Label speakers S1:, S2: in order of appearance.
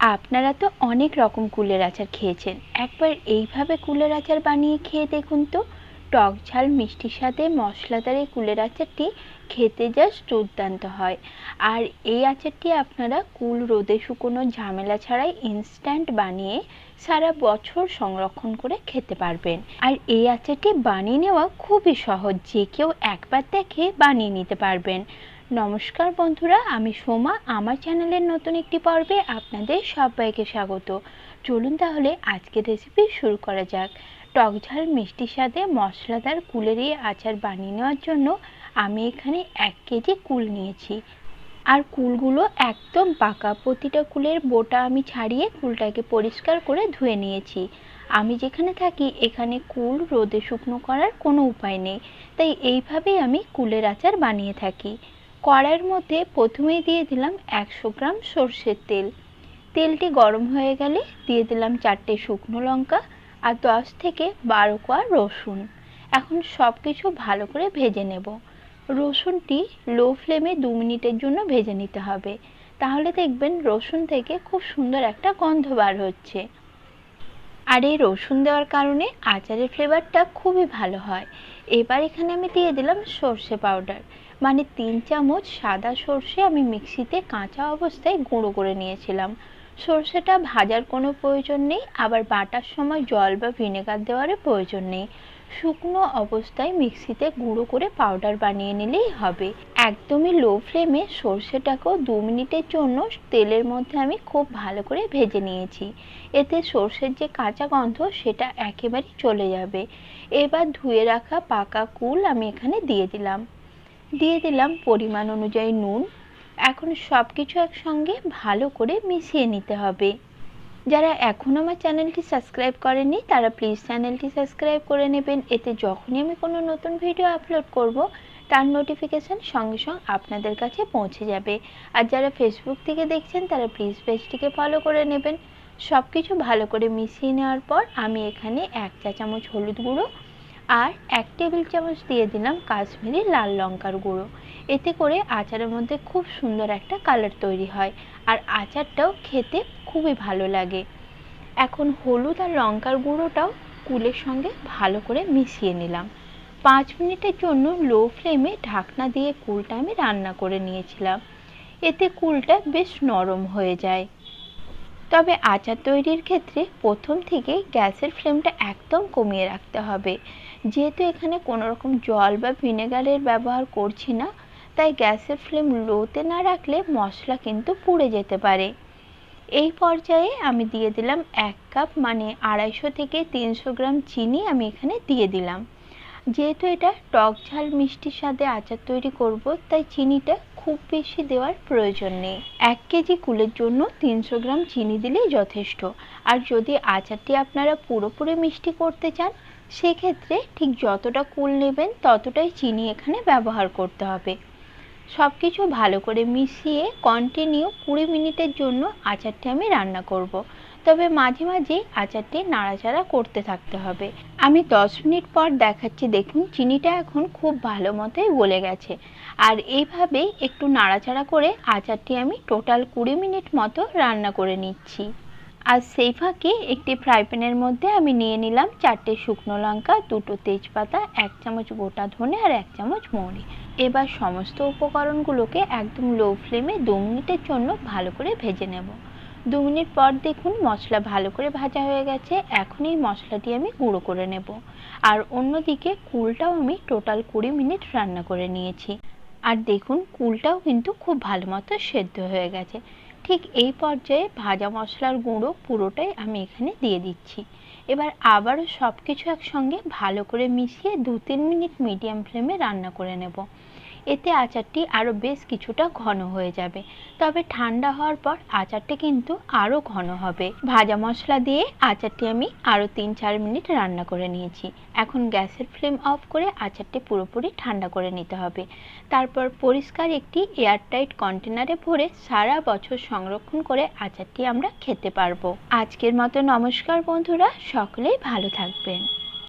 S1: আপনারা তো অনেক রকম কুলের আচার খেয়েছেন। একবার এইভাবে কুলের আচার বানিয়ে খেয়ে দেখুন তো। টক ঝাল মিষ্টির সাথে মশলাদার এই কুলের আচারটি খেতে জাস্ট দুর্দান্ত হয়। আর এই আচারটি আপনারা কুল রোদে শুকোনো ঝামেলা ছাড়াই ইনস্ট্যান্ট বানিয়ে সারা বছর সংরক্ষণ করে খেতে পারবেন। আর এই আচারটি বানিয়ে নেওয়া খুবই সহজ, যে কেউ একবার দেখে বানিয়ে নিতে পারবেন। নমস্কার বন্ধুরা, আমি সোমা। আমার চ্যানেলের নতুন একটি পর্বে আপনাদের সবাইকে স্বাগত। চলুন তাহলে আজকের রেসিপি শুরু করা যাক। টক ঝাল মিষ্টির সাথে মশলাদার কুলের এই আচার বানিয়ে নেওয়ার জন্য আমি এখানে এক কেজি কুল নিয়েছি। আর কুলগুলো একদম পাকা, প্রতিটা কুলের বোটা আমি ছাড়িয়ে কুলটাকে পরিষ্কার করে ধুয়ে নিয়েছি। আমি যেখানে থাকি, এখানে কুল রোদে শুকনো করার কোনো উপায় নেই। তাই এইভাবেই আমি কুলের আচার বানিয়ে থাকি। কড়াইয়ের মধ্যে প্রথমেই দিয়ে দিলাম একশো গ্রাম সর্ষের তেল। তেলটি গরম হয়ে গেলে দিয়ে দিলাম চারটে শুকনো লঙ্কা আর দশ থেকে বারো কোয়া রসুন। এখন সব কিছু ভালো করে ভেজে নেব। রসুনটি লো ফ্লেমে দু মিনিটের জন্য ভেজে নিতে হবে। তাহলে দেখবেন রসুন থেকে খুব সুন্দর একটা গন্ধ বার হচ্ছে। আর এই রসুন দেওয়ার কারণে আচারের ফ্লেভারটা খুবই ভালো হয়। এবার এখানে আমি দিয়ে দিলাম সর্ষে পাউডার। মানে তিন চামচ সাদা সর্ষে আমি মিক্সিতে কাঁচা অবস্থায় গুঁড়ো করে নিয়েছিলাম। সর্ষেটা ভাজার কোনো প্রয়োজন নেই, আবার বাটার সময় জল বা ভিনেগার দেওয়ারও প্রয়োজন নেই। শুকনো অবস্থায় মিক্সিতে গুঁড়ো করে পাউডার বানিয়ে নিলেই হবে। একদমই লো ফ্লেমে সর্ষেটাকেও দু মিনিটের জন্য তেলের মধ্যে আমি খুব ভালো করে ভেজে নিয়েছি। এতে সর্ষের যে কাঁচা গন্ধ সেটা একেবারেই চলে যাবে। এবার ধুয়ে রাখা পাকা কুল আমি এখানে দিয়ে দিলাম। দিয়ে দিলাম পরিমাণ অনুযায়ী নুন। এখন সব কিছু একসঙ্গে ভালো করে মিশিয়ে নিতে হবে। যারা এখনও আমার চ্যানেলটি সাবস্ক্রাইব করেনি তারা প্লিজ চ্যানেলটি সাবস্ক্রাইব করে নেবেন। এতে যখনই আমি কোনো নতুন ভিডিও আপলোড করব, তার নোটিফিকেশান সঙ্গে সঙ্গে আপনাদের কাছে পৌঁছে যাবে। আর যারা ফেসবুক থেকে দেখছেন, তারা প্লিজ পেজটিকে ফলো করে নেবেন। সব কিছু ভালো করে মিশিয়ে নেওয়ার পর আমি এখানে এক চা চামচ হলুদ গুঁড়ো আর এক টেবিল চামচ দিয়ে দিলাম কাশ্মীরি লাল লঙ্কার গুঁড়ো। এতে করে আচারের মধ্যে খুব সুন্দর একটা কালার তৈরি হয় আর আচারটাও খেতে খুবই ভালো লাগে। এখন হলুদ আর লঙ্কার গুঁড়োটাও কুলের সঙ্গে ভালো করে মিশিয়ে নিলাম। পাঁচ মিনিটের জন্য লো ফ্লেমে ঢাকনা দিয়ে কুলটা আমি রান্না করে নিয়েছিলাম। এতে কুলটা বেশ নরম হয়ে যায়। তবে আচার তৈরির ক্ষেত্রে প্রথম থেকে গ্যাসের ফ্লেমটা একদম কমিয়ে রাখতে হবে। যেহেতু এখানে কোনো রকম জল বা ভিনেগারের ব্যবহার করছি না, তাই গ্যাসের ফ্লেম লোতে না রাখলে মশলা কিন্তু পুড়ে যেতে পারে। এই পর্যায়ে আমি দিয়ে দিলাম এক কাপ মানে আড়াইশো থেকে তিনশো গ্রাম চিনি আমি এখানে দিয়ে দিলাম। যেহেতু এটা টক ঝাল মিষ্টির সাথে আচার তৈরি করব, তাই চিনিটা খুব বেশি দেওয়ার প্রয়োজন নেই। এক কেজি কুলের জন্য তিনশো গ্রাম চিনি দিলেই যথেষ্ট। আর যদি আচারটি আপনারা পুরোপুরি মিষ্টি করতে চান, সেক্ষেত্রে ঠিক যতটা কুল নেবেন, ততটাই চিনি এখানে ব্যবহার করতে হবে। সব কিছু ভালো করে মিশিয়ে কন্টিনিউ কুড়ি মিনিটের জন্য আচারটি আমি রান্না করব। তবে মাঝে মাঝে আচারটি নাড়াচাড়া করতে থাকতে হবে। আমি দশ মিনিট পর দেখাচ্ছি, দেখুন চিনিটা এখন খুব ভালো মতোই গলে গেছে। আর এইভাবেই একটু নাড়াচাড়া করে আচারটি আমি টোটাল কুড়ি মিনিট মতো রান্না করে নিচ্ছি। আর সেই ফাঁকে একটি ফ্রাই প্যানের মধ্যে আমি নিয়ে নিলাম চারটে শুকনো লঙ্কা, দুটো তেজপাতা, এক চামচ গোটা ধনে আর এক চামচ মৌরি। এবার সমস্ত উপকরণগুলোকে একদম লো ফ্লেমে দু মিনিটের জন্য ভালো করে ভেজে নেব। দু মিনিট পর দেখুন মশলা ভালো করে ভাজা হয়ে গেছে। এখন এই মশলাটি আমি গুঁড়ো করে নেব। আর অন্যদিকে কুলটাও আমি টোটাল কুড়ি মিনিট রান্না করে নিয়েছি। আর দেখুন কুলটাও কিন্তু খুব ভালো মতো সেদ্ধ হয়ে গেছে। ঠিক এই পর্যায়ে ভাজা মশলার গুঁড়ো পুরোটাই আমি এখানে দিয়ে দিচ্ছি। এবার আবারও সব কিছু একসঙ্গে ভালো করে মিশিয়ে দু তিন মিনিট মিডিয়াম ফ্লেমে রান্না করে নেব। এতে আচারটি আরও বেশ কিছুটা ঘন হয়ে যাবে। তবে ঠান্ডা হওয়ার পর আচারটি কিন্তু আরও ঘন হবে। ভাজা মশলা দিয়ে আচারটি আমি আরও তিন চার মিনিট রান্না করে নিয়েছি। এখন গ্যাসের ফ্লেম অফ করে আচারটি পুরোপুরি ঠান্ডা করে নিতে হবে। তারপর পরিষ্কার একটি এয়ারটাইট কন্টেনারে ভরে সারা বছর সংরক্ষণ করে আচারটি আমরা খেতে পারব। আজকের মতো নমস্কার বন্ধুরা, সকলেই ভালো থাকবেন।